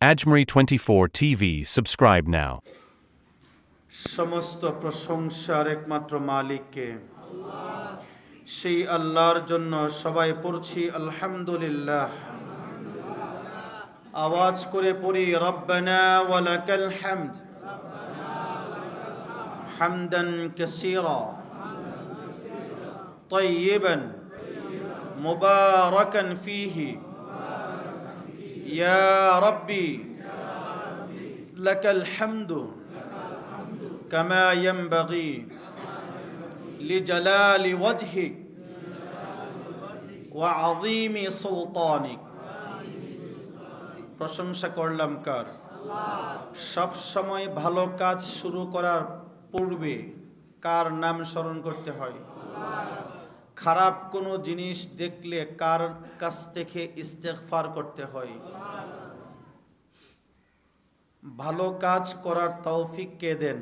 Ajmeri 24 TV, subscribe now. সমস্ত প্রশংসার একমাত্র মালিককে সেই আল্লাহর জন্য সবাই পড়ছি আলহামদুলিল্লাহ আওয়াজ করে পড়ি রব্বানা ওয়ালাকাল হামদ হামদান কাসীরা طيبا مباركا فيه يا ربي لك الحمد كما ينبغي لجلال وجهك وعظيم سلطانك প্রশংসা করলাম কার সব সময় ভালো কাজ শুরু করার পূর্বে কার নাম স্মরণ করতে হয় খারাপ কোনো জিনিস দেখলে কার কাছ থেকে ইস্তেগফার করতে হয়? ভালো কাজ করার তৌফিক কে দেন?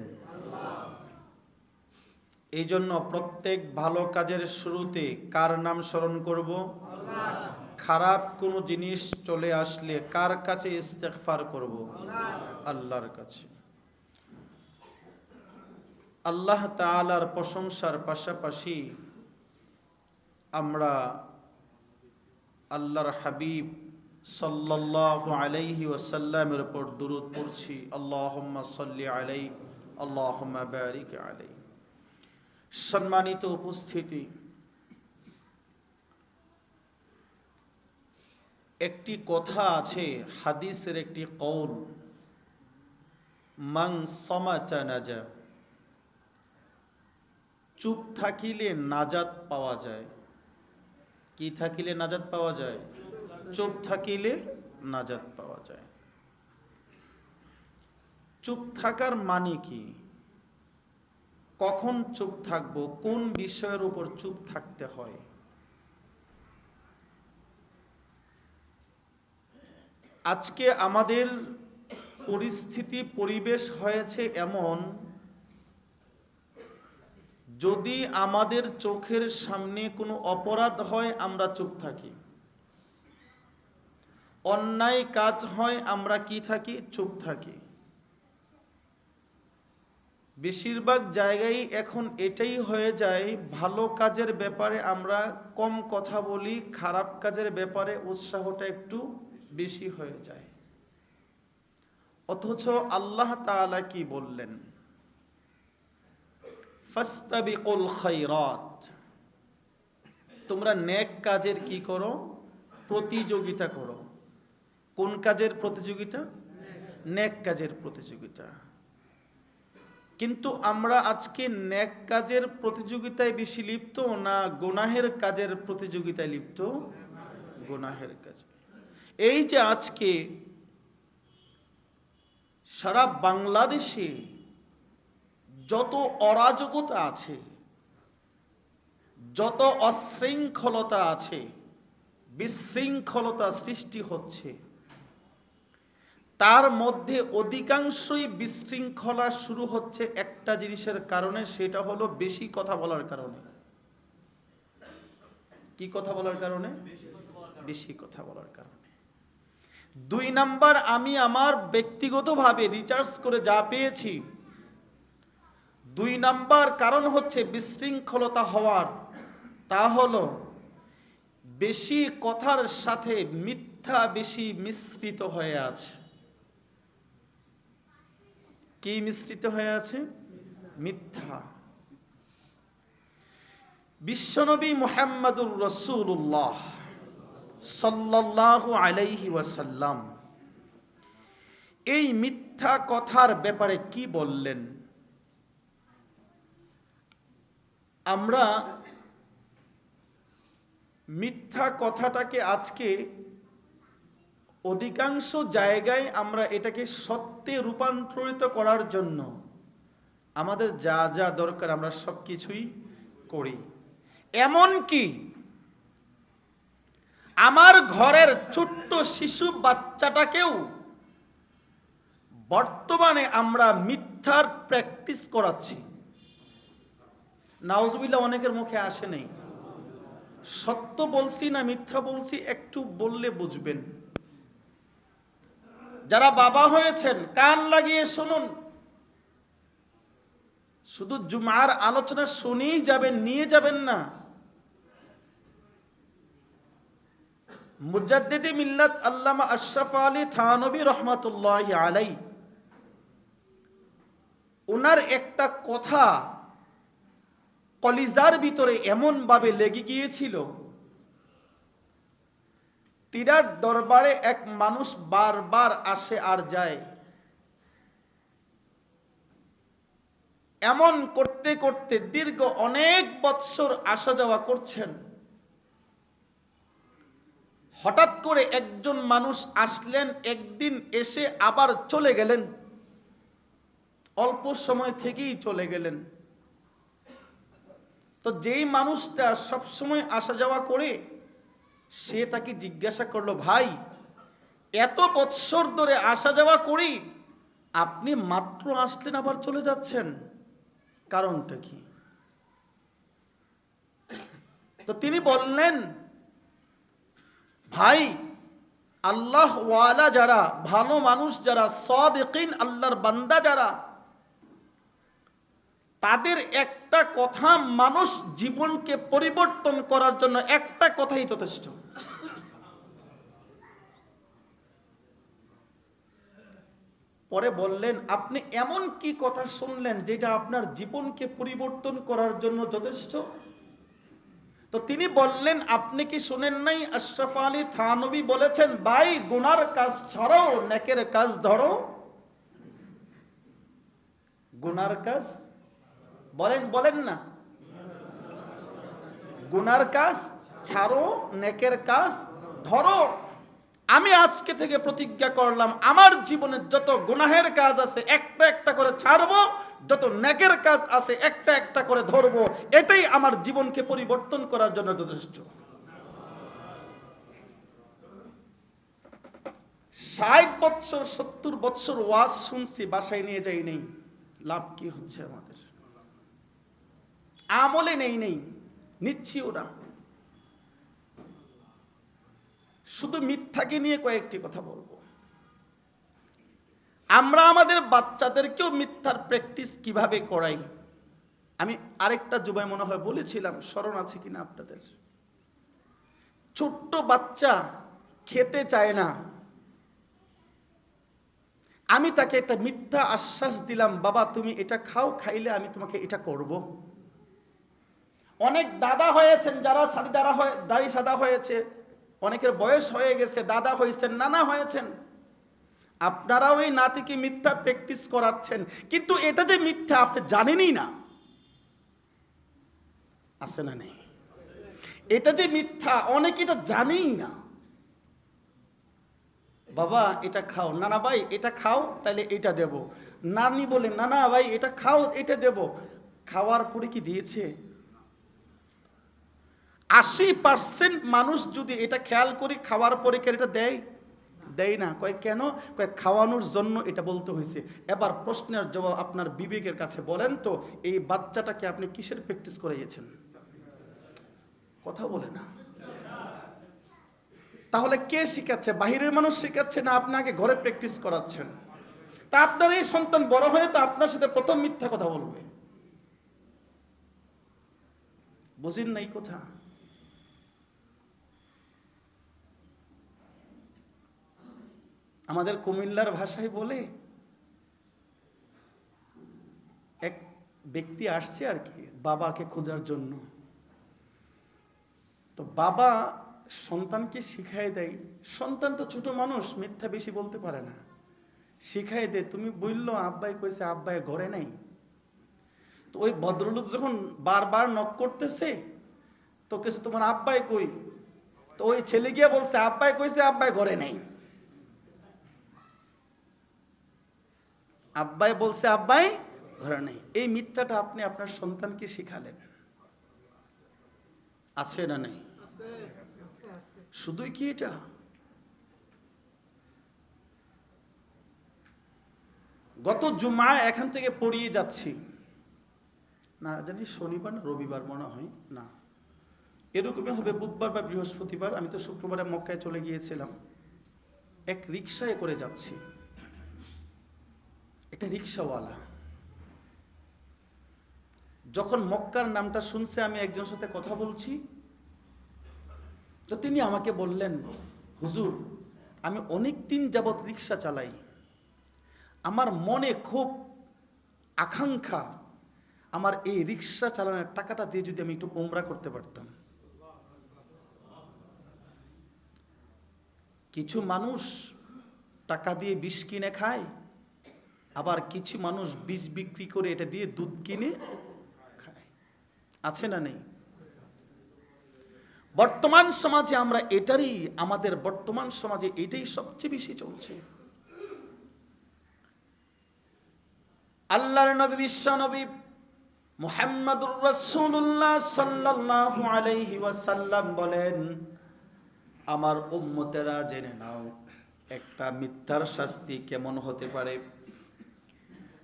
এই জন্য প্রত্যেক ভালো কাজের শুরুতে কার নাম স্মরণ করব? খারাপ কোনো জিনিস চলে আসলে কার কাছে ইস্তেগফার করব? আল্লাহর কাছে। আল্লাহ তাআলার প্রশংসার পাশাপাশি আমরা আল্লাহর হাবিব সাল্লাল্লাহু আলাইহি ওয়াসাল্লামের উপর দুরূদ পড়ছি, আল্লাহুম্মা সাল্লি আলাই আল্লাহুম্মা বারিক আলাই সম্মানিত উপস্থিতি, একটি কথা আছে, হাদিসের একটি কৌল মাং সমাচা নাজা চুপ থাকিলে নাজাত পাওয়া যায়। কি থাকিলে নাজাত পাওয়া যায়? চুপ থাকিলে নাজাত পাওয়া যায়। চুপ থাকার মানে কি? কখন চুপ থাকব? কোন বিষয়ের উপর চুপ থাকতে হয়? আজকে আমাদের পরিস্থিতি, পরিবেশ হয়েছে এমন যদি আমাদের চোখের সামনে কোনো অপরাধ হয়, আমরা চুপ থাকি। অন্যায় কাজ হয়, আমরা কি থাকি? চুপ থাকি। বেশিরভাগ জায়গায় এখন এটাই হয়ে যায়, ভালো কাজের ব্যাপারে আমরা কম কথা বলি, খারাপ কাজের ব্যাপারে উৎসাহটা একটু বেশি হয়ে যায়। অথচ আল্লাহ তাআলা কি বললেন? ফাস্তাবিকুল খাইরাত তোমরা নেক কাজের কি করো? প্রতিযোগিতা করো। কোন কাজের প্রতিযোগিতা? নেক কাজের প্রতিযোগিতা। কিন্তু আমরা আজকে নেক কাজের প্রতিযোগিতায় বেশি লিপ্ত না গোনাহের কাজের প্রতিযোগিতায় লিপ্ত? গোনাহের কাজে। এই যে আজকে সারা বাংলাদেশে যত অরাজকতা আছে, যত অশৃঙ্খলতা আছে, বিশৃঙ্খলতা সৃষ্টি হচ্ছে, তার মধ্যে অধিকাংশই বিশৃঙ্খলা শুরু হচ্ছে একটা জিনিসের কারণে, সেটা হলো বেশি কথা বলার কারণে। কি কথা বলার কারণে? বেশি কথা বলার কারণে। দুই নাম্বার, আমি আমার ব্যক্তিগতভাবে রিচার্জ করে যা পেয়েছি দুই নাম্বার কারণ হচ্ছে বিশৃঙ্খলতা হওয়ার। তা হলো, বেশি কথার সাথে মিথ্যা বেশি মিশ্রিত হয়ে আছে। কি মিশ্রিত হয়ে আছে? মিথ্যা। বিশ্বনবী মুহাম্মদুর রসুল্লাহ সাল্লাল্লাহু আলাইহি ওয়াসাল্লাম এই মিথ্যা কথার ব্যাপারে কি বললেন? আমরা মিথ্যা কথাটাকে আজকে অধিকাংশ জায়গায় আমরা এটাকে সত্যে রূপান্তরিত করার জন্য আমাদের যা যা দরকার আমরা সব কিছুই করি। এমন কি আমার ঘরের ছোট্ট শিশু বাচ্চাটাকেও বর্তমানে আমরা মিথ্যার প্র্যাকটিস করাচ্ছি। নাউজবিল্লা অনেকের মুখে আসে নেই। সত্য বলছি না মিথ্যা বলছি, একটু বললে বুঝবেন। যারা বাবা হয়েছেন, কান লাগিয়ে শুনুন। শুধু জুমার আলোচনা শুনেই যাবেন, নিয়ে যাবেন না। মুজাদ্দিদি মিল্লাত আল্লামা আশরাফ আলী থানবী রহমাতুল্লাহ আলাই ওনার একটা কথা কলিজার ভিতরে এমনভাবে লেগে গিয়েছিল। তিরার দরবারে এক মানুষ বারবার আসে আর যায়। এমন করতে করতে দীর্ঘ অনেক বৎসর আসা যাওয়া করছেন। হঠাৎ করে একজন মানুষ আসলেন, একদিন এসে আবার চলে গেলেন। অল্প সময় থেকেই চলে গেলেন। তো যেই মানুষটা সবসময় আসা যাওয়া করে, সে তাকে জিজ্ঞাসা করল, ভাই, এত বৎসর ধরে আসা যাওয়া করি, আপনি মাত্র আসলেন আবার চলে যাচ্ছেন। কারণটা কি? তো তিনি বললেন, ভাই আল্লাহ ওয়ালা যারা, ভালো মানুষ যারা সদিন আল্লাহর বান্দা যারা তাদের একটা কথা মানুষ জীবনকে পরিবর্তন করার জন্য একটা কথাই যথেষ্ট। পরে বললেন, আপনি এমন কি কথা শুনলেন যেটা আপনার জীবনকে পরিবর্তন করার জন্য যথেষ্ট? তো তিনি বললেন, আপনি কি শুনেন নাই? আশরাফ আলী থানবী বলেছেন, ভাই, গুনার কাজ ছাড়াও, নেকের কাজ ধরো। গুনার কাজ বলেন বলেন না। গুনার কাজ ছাড়ো, নেকের কাজ ধরো। আমি আজকে থেকে প্রতিজ্ঞা করলাম, আমার জীবনে যত গুনাহের কাজ আছে, একটা একটা করে ছাড়বো, যত নেকের কাজ আছে, একটা একটা করে ধরবো। এটাই আমার জীবনকে পরিবর্তন করার জন্য যথেষ্ট। ষাট বৎসর, সত্তর বৎসর ওয়াজ শুনছি, বাসায় নিয়ে যাই নেই। লাভ কি হচ্ছে আমাদের? আমলে নেই নেই নিচ্ছিও না শুধু মিথ্যাকে নিয়ে কয়েকটি কথা বলব। আমরা আমাদের বাচ্চাদেরকেও মিথ্যার প্র্যাকটিস কীভাবে করাই? আমি আরেকটা যুবাই মনে হয় বলেছিলাম, স্মরণ আছে কিনা আপনাদের? ছোট্ট বাচ্চা খেতে চায় না। আমি তাকে একটা মিথ্যা আশ্বাস দিলাম, বাবা, তুমি এটা খাও, খাইলে আমি তোমাকে এটা করব। অনেক দাদা হয়েছেন, যারা সাদি দাদা হয়ে, দাড়ি সাদা হয়েছে, অনেকের বয়স হয়ে গেছে, দাদা হয়েছেন, নানা হয়েছেন। আপনারা ওই নাতিকে মিথ্যা প্র্যাকটিস করাচ্ছেন। কিন্তু এটা যে মিথ্যা, আপনি জানেনই না। আছে না নেই? এটা যে মিথ্যা, অনেকে এটা জানেই না। বাবা, এটা খাও। নানা ভাই, এটা খাও তাহলে এটা দেব। নানি বলে, নানা ভাই, এটা খাও, এটা দেব। খাওয়ার পরে কি দিয়েছে? আশি পার্সেন্ট মানুষ যদি এটা খেয়াল করি খাওয়ার পরে এটা দেয়? দেয় না। কয়, কেন? কয়, খাওয়ানোর জন্য এটা বলতে হয়েছে। এবার প্রশ্নের জবাব আপনার বিবেকের কাছে বলেন তো, এই বাচ্চাটাকে আপনি কিসের প্র্যাকটিস করাইয়েছেন? কথা বলে না। তাহলে কে শিখাচ্ছে? বাহিরের মানুষ শিখাচ্ছে না আপনাকে ঘরে প্র্যাকটিস করাচ্ছেন? তা আপনার এই সন্তান বড় হয়ে তো আপনার সাথে প্রথম মিথ্যা কথা বলবে। বুঝিন নাই কথা? আমাদের কুমিল্লার ভাষায় বলে এক ব্যক্তি আসছে আর কি, বাবাকে খোঁজার জন্য। তো বাবা সন্তানকে শিখাই দেয়। সন্তান তো ছোট মানুষ, মিথ্যা বেশি বলতে পারে না। শিখাই দে তুমি বলল, আব্বাই কইছে, আব্বাই ঘরে নাই। তো ওই ভদ্রলোক যখন বারবার নক করতেছে তো কিছু তোমার আব্বাই কই? তো ওই ছেলে গিয়ে বলছে, আব্বাই কইছে, আব্বাই ঘরে নেই। আব্বাই বলছে, আব্বাই, ঘরে নেই। এই মিথ্যাটা আপনি আপনার সন্তানকে শিখালেন। আছে না নেই? শুধুই কি এটা? গত জুমা এখান থেকে পড়িয়ে যাচ্ছি। না, জানি শনিবার না রবিবার মনে হয়, না। এরকমই হবে বুধবার বা বৃহস্পতিবার। আমি তো শুক্রবারে মক্কায় চলে গিয়েছিলাম। এক রিক্সায় করে যাচ্ছি। এটা রিক্সাওয়ালা। যখন মক্কার নামটা শুনছে, আমি একজনের সাথে কথা বলছি। তো তিনি আমাকে বললেন, হুজুর, আমি অনেক দিন যাবৎ রিক্সা চালাই। আমার মনে খুব আকাঙ্ক্ষা, আমার এই রিক্সা চালানোর টাকাটা দিয়ে যদি আমি একটু ওমরা করতে পারতাম। কিছু মানুষ টাকা দিয়ে বিষ কিনে খায় আবার কিছু মানুষ বীজ বিক্রি করে এটা দিয়ে দুধ কিনে খায়। আছে না নেই? বর্তমান সমাজে আমরা এটারই, আমাদের বর্তমান সমাজে এটাই সবচেয়ে বেশি চলছে। আল্লাহর নবী, বিশ্ব নবী মুহাম্মদুর রাসূলুল্লাহ সাল্লাল্লাহু আলাইহি ওয়াসাল্লাম বলেন, আমার উম্মতেরা জেনে নাও, একটা মিথ্যার শাস্তি কেমন হতে পারে?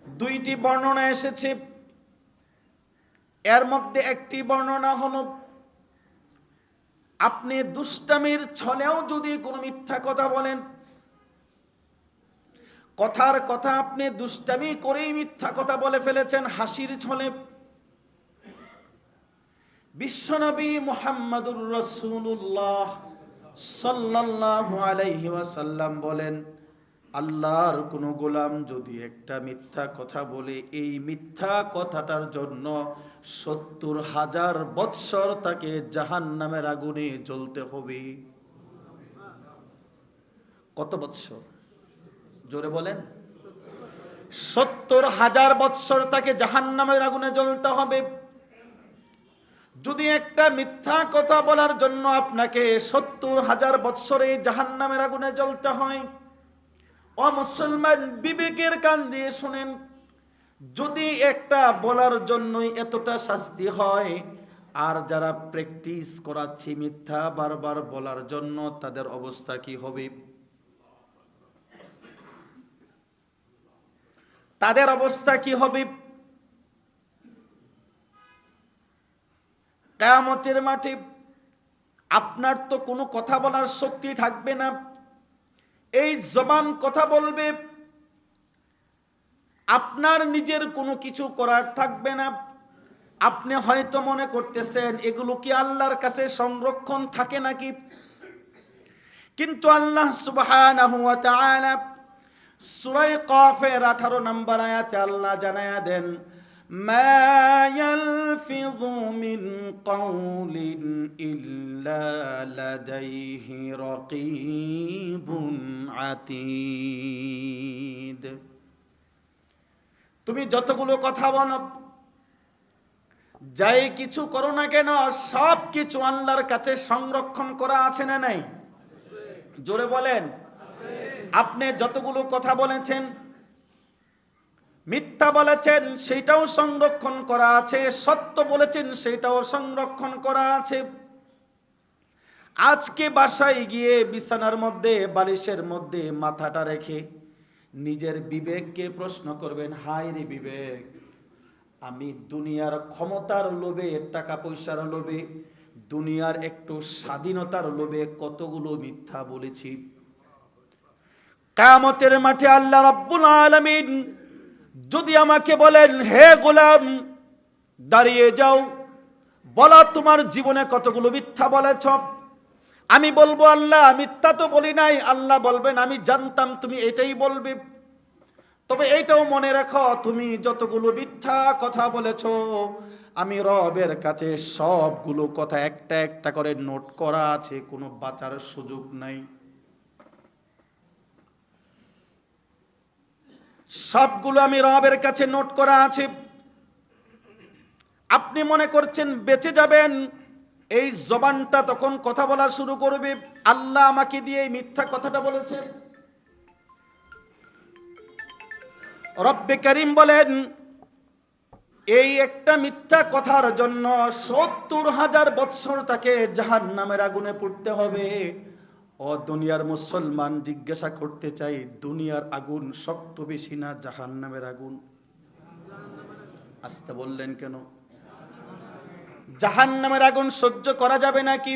দুইটি বর্ণনা এসেছে। এর মধ্যে একটি বর্ণনা হলো, আপনি দুষ্টামির ছলেও যদি কোনো মিথ্যা কথা বলেন, কথার কথা আপনি দুষ্টামি করেই মিথ্যা কথা বলে ফেলেছেন হাসির ছলে। বিশ্বনবী মোহাম্মদুর রসুল্লাহ সাল্লাল্লাহু আলাইহি ওয়াসাল্লাম বলেন আল্লাহর কোনো গোলাম যদি একটা মিথ্যা কথা বলে, এই মিথ্যা কথাটার জন্য সত্তর হাজার বৎসর তাকে জাহান নামের আগুনে জ্বলতে হবে। কত বৎসর? জোরে বলেন। সত্তর হাজার বৎসর তাকে জাহান নামের আগুনে জ্বলতে হবে। যদি একটা মিথ্যা কথা বলার জন্য আপনাকে সত্তর হাজার বৎসরে জাহান নামের আগুনে জ্বলতে হয় ও মুসলমান বিবেকের কান দিয়ে শুনেন, যদি একটা বলার জন্যই এতটা শাস্তি হয়, আর যারা প্র্যাকটিস করাচ্ছে মিথ্যা বারবার বলার জন্য, তাদের অবস্থা কি হবে? তাদের অবস্থা কি হবে? কেয়ামতের মাঠে আপনার তো কোনো কথা বলার শক্তি থাকবে না। এই জবান কথা বলবে। আপনার নিজের কোনো কিছু করার থাকবে না। আপনি হয়তো মনে করতেছেন, এগুলো কি আল্লাহর কাছে সংরক্ষণ থাকে নাকি? কিন্তু আল্লাহ সুবহানাহু ওয়া তাআলা সূরা কাফের 18 নম্বর আয়াতে আল্লাহ জানায়া দেন মা ইয়ালফিযু মিন কাউলিন ইল্লা লাদাইহি রাকীবুন আতীদ। তুমি যতগুলো কথা বলো, যাই কিছু করো না কেন, সব কিছু আল্লাহর কাছে সংরক্ষণ করা আছে না নাই? জোরে বলেন। আপনি যতগুলো কথা বলেছেন মিথ্যা বলেছেন, সেটাও সংরক্ষণ করা আছে। সত্য বলেছেন, সেটাও সংরক্ষণ করা আছে। আজকে বাসায় গিয়ে বিছানার মধ্যে, বালিশের মধ্যে মাথাটা রেখে নিজের বিবেককে প্রশ্ন করবেন, হায় রে বিবেক, আমি দুনিয়ার ক্ষমতার লোভে, টাকা পয়সার লোভে, দুনিয়ার একটু স্বাধীনতার লোভে কতগুলো মিথ্যা বলেছি? কামতের মাঠে আল্লাহ রাব্বুল আলামিন যদি আমাকে বলেন, হে গোলাম, দাঁড়িয়ে যাও। বলা তোমার জীবনে কতগুলো মিথ্যা বলেছ? আমি বলব, আল্লাহ, মিথ্যা তো বলি নাই। আল্লাহ বলবেন, আমি জানতাম তুমি এটাই বলবে। তবে এইটাও মনে রাখো, তুমি যতগুলো মিথ্যা কথা বলেছ, আমি রবের কাছে সবগুলো কথা একটা একটা করে নোট করা আছে। কোনো বাঁচার সুযোগ নাই। সবগুলো আমি রবের কাছে নোট করা আছে। আপনি মনে করছেন বেঁচে যাবেন, এই জবানটা তখন কথা বলা শুরু করবে। আল্লাহ আমাকে দিয়ে এই মিথ্যা কথাটা বলেছে রব্বে করিম বলেন, এই একটা মিথ্যা কথার জন্য সত্তর হাজার বৎসর তাকে জাহান নামের আগুনে পড়তে হবে। ও দুনিয়ার মুসলমান জিজ্ঞাসা করতে চাই দুনিয়ার আগুন শক্ত বেশি না জাহান নামের আগুন? আসতে বললেন কেন? জাহান নামের আগুন সহ্য করা যাবে নাকি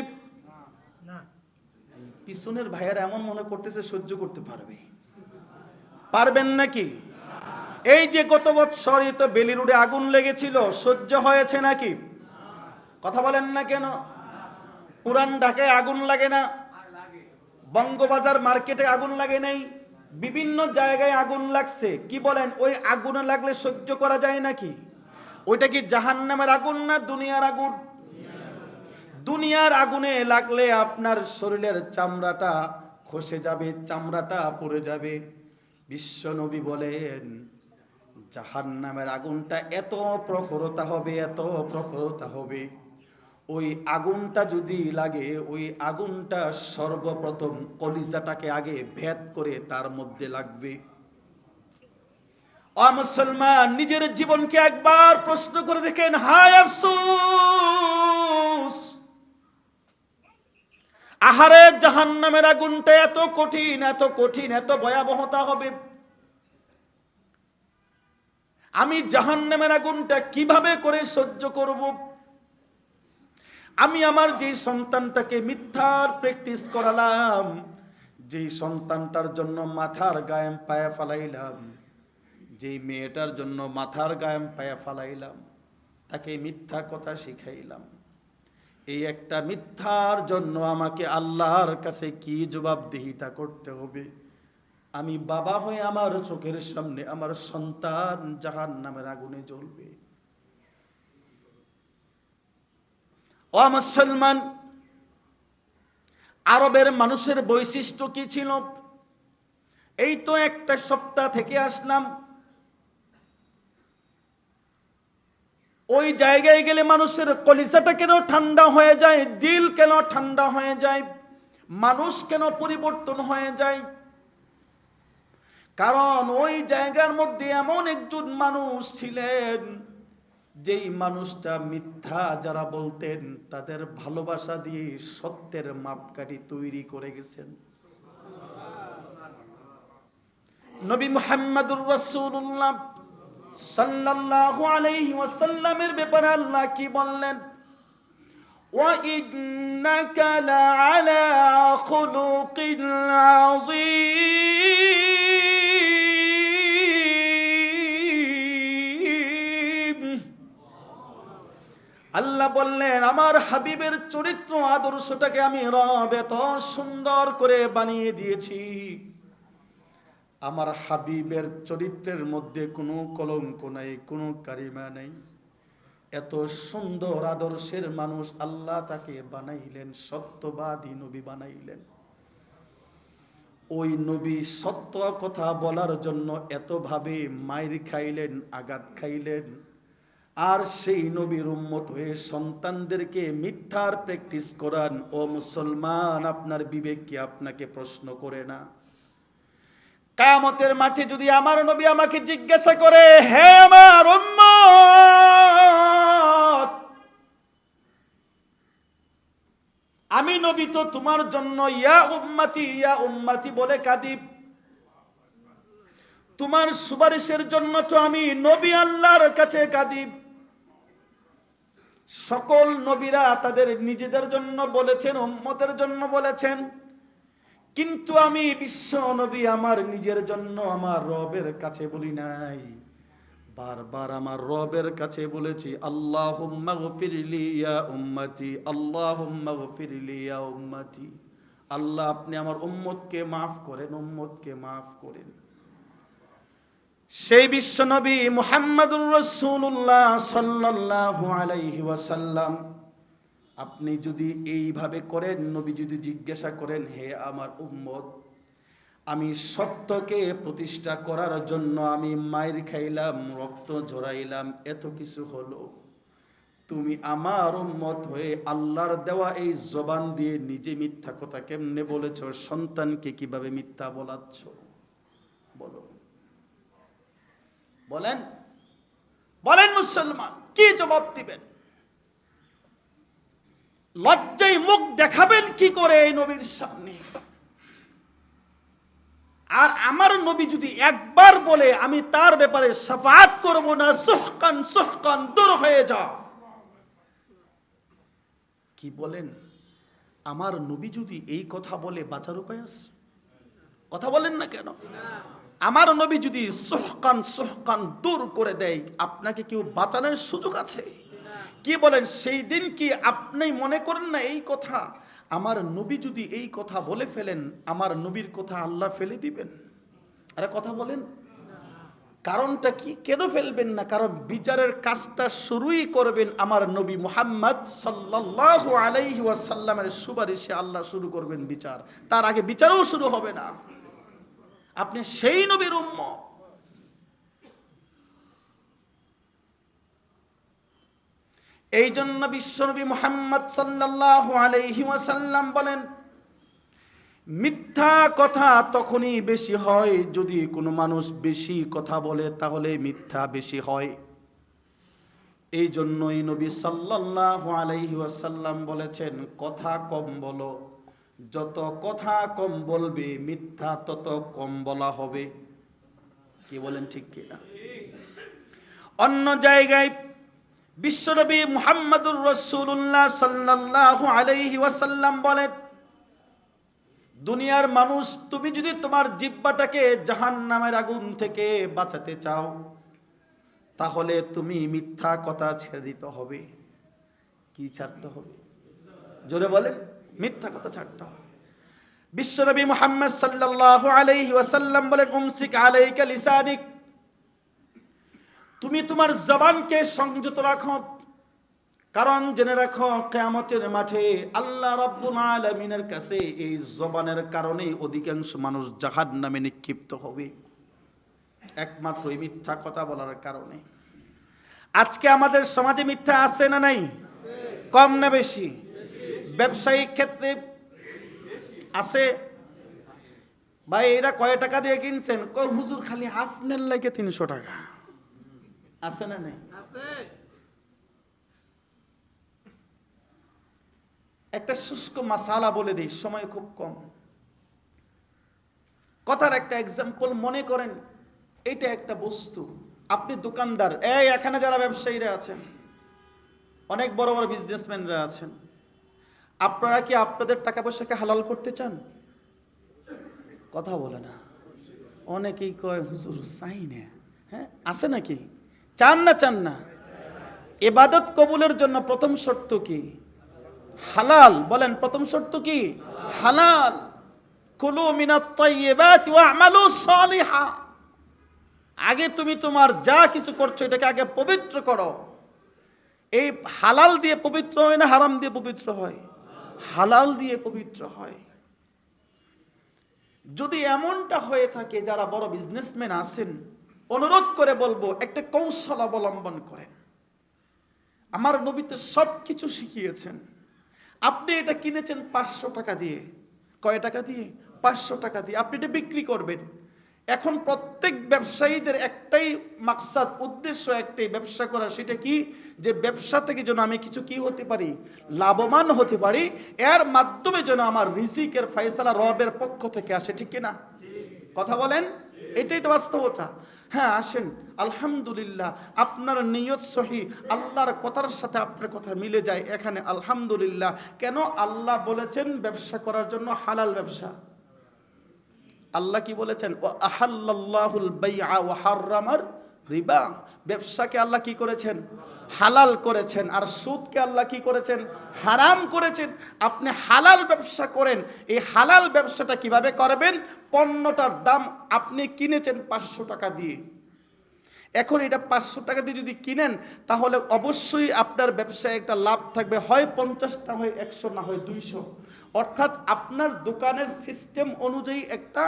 পিছনের ভাইয়ারা এমন মনে করতেছে সহ্য করতে পারবে। পারবেন নাকি? এই যে গত বৎসরই তো বেলিরুডে আগুন লেগেছিল সহ্য হয়েছে নাকি? কথা বলেন না কেন? পুরান ঢাকায় আগুন লাগে না? বঙ্গবাজার মার্কেটে আগুন লাগে নাই? বিভিন্ন জায়গায় আগুন লাগছে। কি বলেন, ওই আগুন লাগলে সহ্য করা যায় নাকি? ওইটা কি জাহান্নামের আগুন না দুনিয়ার আগুন? দুনিয়ার আগুনে লাগলে আপনার শরীরের চামড়াটা খসে যাবে, চামড়াটা পড়ে যাবে। বিশ্ব নবী বলেন, জাহান্নামের আগুনটা এত প্রখরতা হবে, এত প্রখরতা হবে। ওই আগুনটা যদি লাগে, ওই আগুনটা সর্বপ্রথম কলিজাটাকে আগে ভেদ করে তার মধ্যে লাগবে। মুসলমান, নিজের জীবনকে একবার প্রশ্ন করে দেখেন, হায় আফসোস! আহারে জাহান্নামের আগুনটা এত কঠিন এত কঠিন, এত ভয়াবহতা হবে। আমি জাহান্নামের আগুনটা কীভাবে করে সহ্য করব? আমি আমার যে সন্তানটাকে মিথ্যার প্র্যাকটিস করালাম, যেই সন্তানটার জন্য মাথার গায়েম পায়ে ফালাইলাম, যেই মেয়েটার জন্য মাথার গায়েম পায়ে ফালাইলাম, তাকে মিথ্যা কথা শিখাইলাম। এই একটা মিথ্যার জন্য আমাকে আল্লাহর কাছে কি জবাবদিহিতা করতে হবে? আমি বাবা হয়ে আমার চোখের সামনে আমার সন্তান জাহান নামের আগুনে জ্বলবে। ও মুসলমান, আরবের মানুষের বৈশিষ্ট্য কি ছিল? এই তো একটা সপ্তাহ থেকে আসলাম। ওই জায়গায় গেলে মানুষের কলিজাটা কেন ঠান্ডা হয়ে যায়? দিল কেন ঠান্ডা হয়ে যায়? মানুষ কেন পরিবর্তন হয়ে যায়? কারণ ওই জায়গার মধ্যে এমন একজন মানুষ ছিলেন যেই মানুষটা মিথ্যা যারা বলতেন তাদের ভালোবাসা দিয়ে সত্যের মাপকাঠি তৈরি করে গেছেন নবী মুহাম্মদুর রাসূলুল্লাহ সাল্লাল্লাহু আলাইহি ওয়াসাল্লামের ব্যাপারে আল্লাহ কি বললেন وإنك لعلى خلق عظيم আল্লাহ বললেন, আমার হাবিবের চরিত্র, আদর্শটাকে আমি রব এত সুন্দর করে বানিয়ে দিয়েছি। আমার হাবিবের চরিত্রের মধ্যে কোনো কলঙ্ক নাই, কোনো কারিমা নাই। এত সুন্দর আদর্শের মানুষ আল্লাহ তাকে বানাইলেন, সত্যবাদী নবী বানাইলেন। ওই নবী সত্য কথা বলার জন্য এতভাবে মায়ের খাইলেন, আঘাত খাইলেন। আর সেই নবীর উম্মত হয়ে সন্তানদেরকে মিথ্যার প্র্যাকটিস করান। ও মুসলমান, আপনার বিবেক কি আপনাকে প্রশ্ন করে না? কামতের মাঠে যদি আমার নবী আমাকে জিজ্ঞাসা করে, হে আমার উম্মত, আমি নবী তো তোমার জন্য ইয়া উম্মাতি ইয়া উম্মাতি বলে কাঁদি তোমার সুপারিশের জন্য তো আমি নবী আল্লাহর কাছে কাঁদি সকল নবীরা তাদের নিজেদের জন্য বলেছেন, উম্মতের জন্য বলেছেন। কিন্তু আমি বিশ্ব নবী আমার নিজের জন্য আমার রবের কাছে বলি নাই। বারবার আমার রবের কাছে বলেছি আল্লাহ উম্মতি আল্লাহ উম্মতি। আল্লাহ, আপনি আমার উম্মতকে মাফ করেন, উম্মতকে মাফ করেন। সেই বিশ্বনবী মুহাম্মদুর রসুল্লাহ সাল্লাল্লাহু আলাইহি ওয়াসাল্লাম, আপনি যদি এইভাবে করেন, নবী যদি জিজ্ঞাসা করেন, হে আমার উম্মত, আমি সত্যকে প্রতিষ্ঠা করার জন্য আমি মায়ের খাইলাম, রক্ত ঝরাইলাম, এত কিছু হলো। তুমি আমার উম্মত হয়ে আল্লাহর দেওয়া এই জবান দিয়ে নিজে মিথ্যা কথা কেমনে বলেছ? সন্তানকে কীভাবে মিথ্যা বলাচ্ছ? বলো। বলেন বলেন মুসলমান, কি জবাব দিবেন? লজ্জায় মুখ দেখাবেন কি করে এই নবীর সামনে? আর আমার নবী যদি একবার বলে, আমি তার ব্যাপারে সাফাত করব না, সুহকান সুহকান, দূর হয়ে যা কি বলেন? আমার নবী যদি এই কথা বলে, বাঁচার উপায় আছে? কথা বলেন না কেন? আমার নবী যদি সোহকান সোহকান দূর করে দেয়, আপনাকে কেউ বাঁচানোর সুযোগ আছে? কি বলেন, সেই দিন কি আপনি মনে করেন না এই কথা? আমার নবী যদি এই কথা বলে ফেলেন, আমার নবীর কথা আল্লাহ ফেলে দিবেন? আরে কথা বলেন। কারণটা কি? কেন ফেলবেন না? কারণ বিচারের কাজটা শুরুই করবেন আমার নবী মুহাম্মদ সাল্লাল্লাহু আলাইহি ওয়াসাল্লামের সুপারিশে আল্লাহ শুরু করবেন বিচার। তার আগে বিচারও শুরু হবে না। আপনি সেই নবীর উম্মত। এই জন্য বিশ্বনবী মুহাম্মদ আলাইহি ওয়াসাল্লাম বলেন, মিথ্যা কথা তখনই বেশি হয় যদি কোনো মানুষ বেশি কথা বলে, তাহলে মিথ্যা বেশি হয়। এই জন্যই নবী আলাইহি ওয়াসাল্লাম বলেছেন, কথা কম বলো। যত কথা কম বলবে, মিথ্যা তত কম বলা হবে। কি বলেন ঠিক কিনা অন্য জায়গায় বিশ্বনবী মুহাম্মদুর রসুল্লাহ সাল্লাল্লাহু আলাইহি ওয়াসাল্লাম বলেন, দুনিয়ার মানুষ, তুমি যদি তোমার জিব্বাটাকে জাহান নামের আগুন থেকে বাঁচাতে চাও, তাহলে তুমি মিথ্যা কথা ছেড়ে দিতে হবে। কি ছাড়তে হবে? জোরে বলেন। মিথ্যা কথা ছাড়তে হবে। বিশ্বনবী মুহাম্মদ সাল্লাল্লাহু আলাইহি ওয়াসাল্লাম বলেন, উমসিক আলাইকা লিসানিক। তুমি তোমার জবানকে সংযত রাখো। কারণ জেনে রাখো, কেয়ামতের মাঠে আল্লাহ রাব্বুল আলামিনের কাছে এই জবানের কারণে অধিকাংশ মানুষ জাহান নামে নিক্ষিপ্ত হবে। একমাত্র এই মিথ্যা কথা বলার কারণে। আজকে আমাদের সমাজে মিথ্যা আছে না নাই? কম না বেশি? ব্যবসায়িক ক্ষেত্রে আছে। ভাই এরা কয় টাকা দিয়ে কিনছেন? কয় হুজুর খালি আপনার লাগে তিনশো টাকা। আছে না নাই? একটা শুষ্ক মাসালা বলে দিই সময় খুব কম। কথার একটা এক্সাম্পল মনে করেন এটা একটা বস্তু। আপনি দোকানদার এই এখানে যারা ব্যবসায়ীরা আছেন অনেক বড় বড় বিজনেসম্যানরা আছেন। আপনারা কি আপনাদের টাকা পয়সাকে হালাল করতে চান? কথা বলে না। অনেকেই কয়, হুজুর চাই না হ্যাঁ আছে নাকি? চান না চান না। এবাদত কবুলের জন্য প্রথম শর্ত কি? হালাল। বলেন, প্রথম শর্ত কি? হালাল। কুলু ওয়া'মালু সালিহা। আগে তুমি তোমার যা কিছু করছ, এটাকে আগে পবিত্র করো। এই হালাল দিয়ে পবিত্র হয় না হারাম দিয়ে পবিত্র হয়? হালাল দিয়ে পবিত্র হয়। যদি এমনটা হয়ে থাকে, যারা বড় বিজনেসম্যান আছেন, অনুরোধ করে বলব, একটা কৌশল অবলম্বন করেন। আমার নবীতে সব কিছু শিখিয়েছেন। আপনি এটা কিনেছেন পাঁচশো টাকা দিয়ে। কয় টাকা দিয়ে? পাঁচশো টাকা দিয়ে। আপনি এটা বিক্রি করবেন। এখন প্রত্যেক ব্যবসায়ীদের একটাই মাকসাদ, উদ্দেশ্য একটাই ব্যবসা করা, সেটা কি? যে ব্যবসা থেকে যেন আমি কিছু কি হতে পারি? লাভবান হতে পারি, এর মাধ্যমে যেন আমার রিজিকের ফয়সালা রবের পক্ষ থেকে আসে, ঠিক কিনা? কথা বলেন? এটাই তো বাস্তবতা। হ্যাঁ আসেন। আলহামদুলিল্লাহ, আপনার নিয়ত সহি, আল্লাহর কথার সাথে আপনার কথা মিলে যায়। এখানে আলহামদুলিল্লাহ, কেন আল্লাহ বলেছেন ব্যবসা করার জন্য হালাল ব্যবসা? আল্লাহ কি বলেছেন ও আহাল্লাহুল বাইআ ওয়া হাররামার রিবা ব্যবসাকে আল্লাহ কি করেছেন? হালাল করেছেন। আর সুদকে আল্লাহ কি করেছেন? হারাম করেছেন। আপনি হালাল ব্যবসা করেন, এই হালাল ব্যবসাটা কীভাবে করবেন? পণ্যটার দাম আপনি কিনেছেন পাঁচশো টাকা দিয়ে। এখন এটা পাঁচশো টাকা দিয়ে যদি কিনেন, তাহলে অবশ্যই আপনার ব্যবসায় একটা লাভ থাকবে। হয় পঞ্চাশটা, হয় একশো, না হয় দুইশো। অর্থাৎ আপনার দোকানের সিস্টেম অনুযায়ী একটা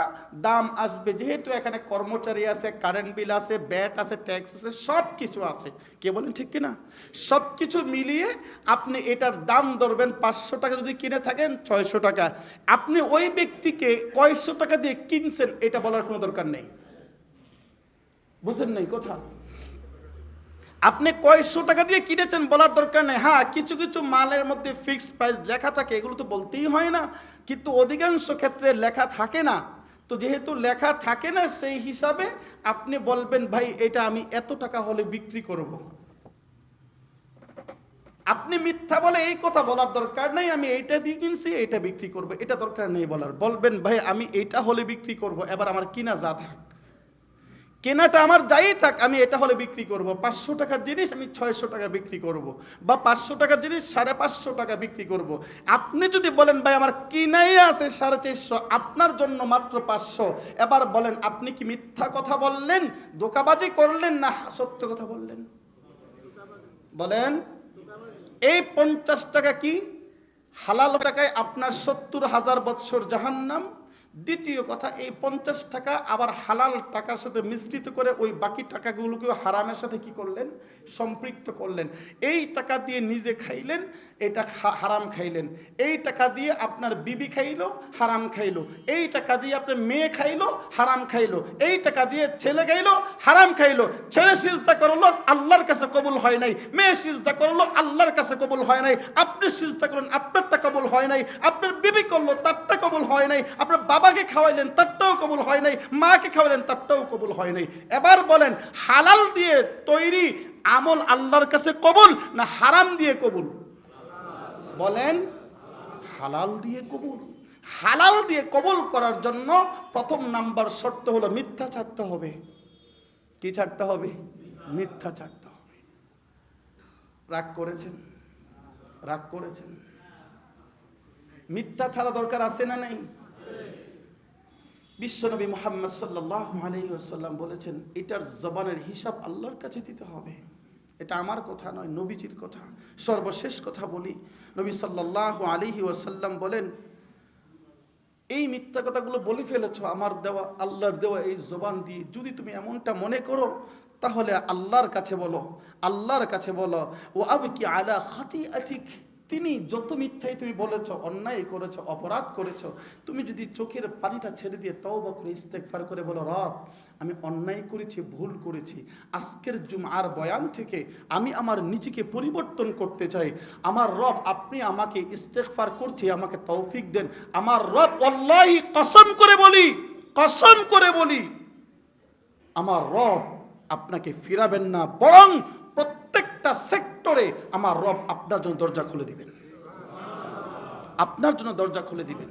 দাম আসবে। যেহেতু এখানে কর্মচারী আছে কারেন্ট বিল আছে ব্যাট আছে ট্যাক্স আছে সব কিছু আছে। কে বলেন ঠিক কিনা? সব কিছু মিলিয়ে আপনি এটার দাম ধরবেন পাঁচশো টাকা যদি কিনে থাকেন, ছয়শো টাকা। আপনি ওই ব্যক্তিকে কয়শো টাকা দিয়ে কিনছেন, এটা বলার কোনো দরকার নেই। বুঝেন নাই কথা? আপনি কয়শো টাকা দিয়ে কিনেছেন বলার দরকার নেই। হ্যাঁ কিছু কিছু মালের মধ্যে ফিক্সড প্রাইস লেখা থাকে, এগুলো তো বলতেই হয় না। কিন্তু অধিকাংশ ক্ষেত্রে লেখা থাকে না। তো যেহেতু লেখা থাকে না, সেই হিসাবে আপনি বলবেন, ভাই, এটা আমি এত টাকা হলে বিক্রি করব। আপনি মিথ্যা বলে এই কথা বলার দরকার নেই, আমি এইটা দিয়ে কিনছি এটা বিক্রি করব। এটা দরকার নেই বলার। বলবেন, ভাই, আমি এইটা হলে বিক্রি করব। এবার আমার কিনা যা থাক কেনাটা আমার যাই থাক, আমি এটা হলে বিক্রি করব। পাঁচশো টাকার জিনিস আমি ছয়শো টাকা বিক্রি করব। বা পাঁচশো টাকার জিনিস সাড়ে পাঁচশো টাকা বিক্রি করব। আপনি যদি বলেন, ভাই, আমার কিনাই আছে সাড়ে চারশো, আপনার জন্য মাত্র পাঁচশো। এবার বলেন, আপনি কি মিথ্যা কথা বললেন? দোকাবাজি করলেন না সত্য কথা বললেন? বলেন, এই পঞ্চাশ টাকা কি হালাল টাকায় আপনার সত্তর হাজার বৎসর জাহান্নাম? দ্বিতীয় কথা, এই পঞ্চাশ টাকা আবার হালাল টাকার সাথে মিশ্রিত করে ওই বাকি টাকাগুলোকেও হারামের সাথে কি করলেন? সম্পৃক্ত করলেন। এই টাকা দিয়ে নিজে খাইলেন, এটা হারাম খাইলেন। এই টাকা দিয়ে আপনার বিবি খাইলো, হারাম খাইলো। এই টাকা দিয়ে আপনার মেয়ে খাইলো, হারাম খাইলো। এই টাকা দিয়ে ছেলে খাইলো, হারাম খাইলো। ছেলে সিজদা করল, আল্লাহর কাছে কবুল হয় নাই। মেয়ে সিজদা করল, আল্লাহর কাছে কবুল হয় নাই। আপনি সিজদা করলেন, আপনারটা কবুল হয় নাই। আপনার বিবি করল, তারটা কবুল হয় নাই। আপনার বাবাকে খাওয়াইলেন, তারটাও কবুল হয় নাই, মাকে খাওয়াইলেন, তারটাও কবুল হয় নাই। এবার বলেন, হালাল দিয়ে তৈরি আমল আল্লাহর কাছে কবুল না হারাম দিয়ে কবুল? বলেন, হালাল দিয়ে কবুল। হালাল দিয়ে কবুল করার জন্য প্রথম নাম্বার শর্ত হলো মিথ্যা ছাড়তে হবে। কি ছাড়তে হবে? মিথ্যা ছাড়তে হবে। রাগ করেছেন? রাগ করেছেন? মিথ্যা ছাড়া দরকার আছে না নাই? বিশ্বনবী মোহাম্মদ সাল্লাহ আলাইসাল্লাম বলেছেন, এটার জবানের হিসাব আল্লাহর কাছে দিতে হবে। এটা আমার কথা নয়, নবীজির কথা। সর্বশেষ কথা বলি, নবী সাল্লাহ আলিহি ওয়াসাল্লাম বলেন, এই মিথ্যা কথাগুলো বলে ফেলেছো, আমার দেওয়া, আল্লাহর দেওয়া এই জবান দিয়ে যদি তুমি এমনটা মনে করো, তাহলে আল্লাহর কাছে বলো, আল্লাহর কাছে বলো ও আব কি আলা খাতি আঠিক তিনি যত মিথ্যাই তুমি বলেছ, অন্যায় করেছ, অপরাধ করেছ, তুমি যদি চোখের পানিটা ছেড়ে দিয়ে তওবা করে, ইস্তেগফার করে বলো, রব, আমি অন্যায় করেছি, ভুল করেছি। আজকের জুমআর বয়ান থেকে আমি আমার নিজেকে পরিবর্তন করতে চাই। আমার রব, আপনি আমাকে ইস্তেগফার করছি, আমাকে তৌফিক দেন। আমার রব অল্লাহি কসম করে বলি, কসম করে বলি, আমার রব আপনাকে ফিরাবেন না, বরং প্রত্যেকটা সেক্টরে আমার রব আপনার জন্য দরজা খুলে দিবেন। আপনার জন্য দরজা খুলে দিবেন।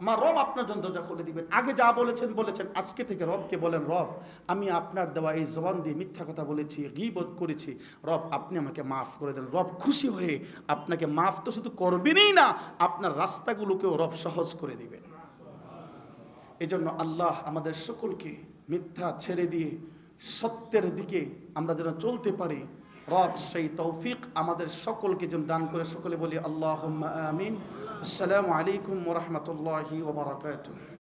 আমার রব আপনার জন্য দরজা খুলে দিবেন। আগে যা বলেছেন বলেছেন। আজকে থেকে রবকে বলেন, রব, আমি আপনার দেওয়া এই জবান দিয়ে মিথ্যা কথা বলেছি গিবোধ করেছি। রব, আপনি আমাকে মাফ করে দেন। রব খুশি হয়ে আপনাকে মাফ তো শুধু করবেনই না, আপনার রাস্তাগুলোকেও রব সহজ করে দিবেন। এই জন্য আল্লাহ আমাদের সকলকে মিথ্যা ছেড়ে দিয়ে সত্যের দিকে আমরা যেন চলতে পারি। রব সেই তৌফিক আমাদের সকলকে যেন দান করে সকলে বলি আল্লাহ আমিন। আসসালামু আলাইকুম রহমতুল্লাহি ওবরাকাতুহ